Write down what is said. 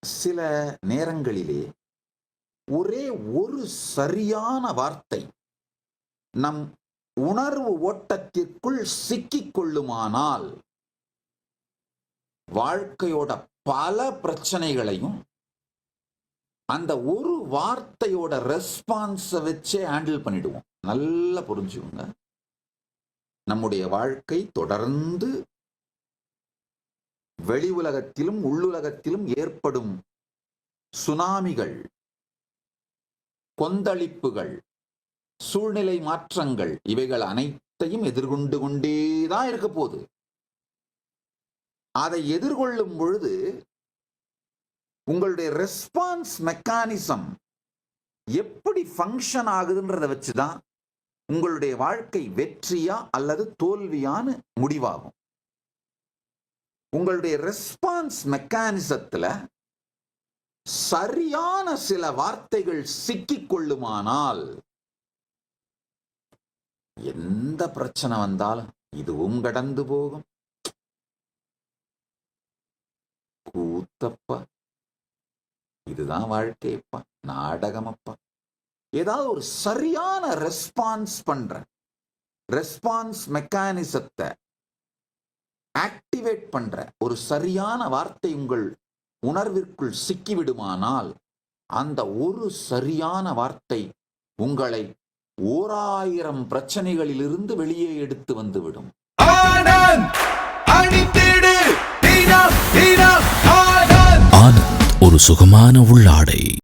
சில நேரங்களிலே ஒரே ஒரு சரியான வார்த்தை நம் உணர்வு ஓட்டத்திற்குள் சிக்கிக் கொள்ளுமானால் வாழ்க்கையோட பல பிரச்சனைகளையும் அந்த ஒரு வார்த்தையோட ரெஸ்பான்ஸை வச்சே ஹேண்டில் பண்ணிடுவோம். நல்லா புரிஞ்சுக்கோங்க. நம்முடைய வாழ்க்கை தொடர்ந்து வெளி உலகத்திலும் உள்ளுலகத்திலும் ஏற்படும் சுனாமிகள் கொந்தளிப்புகள் சூழ்நிலை மாற்றங்கள் இவைகள் அனைத்தையும் எதிர்கொண்டு கொண்டேதான் இருக்க போகுது. அதை எதிர்கொள்ளும் பொழுது உங்களுடைய ரெஸ்பான்ஸ் மெக்கானிசம் எப்படி ஃபங்க்ஷன் ஆகுதுன்றதை வச்சுதான் உங்களுடைய வாழ்க்கை வெற்றியா அல்லது தோல்வியான்னு முடிவாகும். உங்களுடைய ரெஸ்பான்ஸ் மெக்கானிசத்துல சரியான சில வார்த்தைகள் சிக்கிக் கொள்ளுமானால் எந்த பிரச்சனை வந்தாலும் இதுவும் கடந்து போகும். கூத்தப்பா. இதுதான் வாழ்க்கையப்பா நாடகமப்பா. ஏதாவது ஒரு சரியான ரெஸ்பான்ஸ் பண்ற ரெஸ்பான்ஸ் மெக்கானிசத்தை ஆக்டிவேட் பண்ற ஒரு சரியான வார்த்தை உங்கள் உணர்விற்குள் சிக்கிவிடுமானால் அந்த ஒரு சரியான வார்த்தை உங்களை ஓராயிரம் பிரச்சனைகளிலிருந்து வெளியே எடுத்து வந்துவிடும். ஆனந்த் ஒரு சுகமான உள்ளாடை.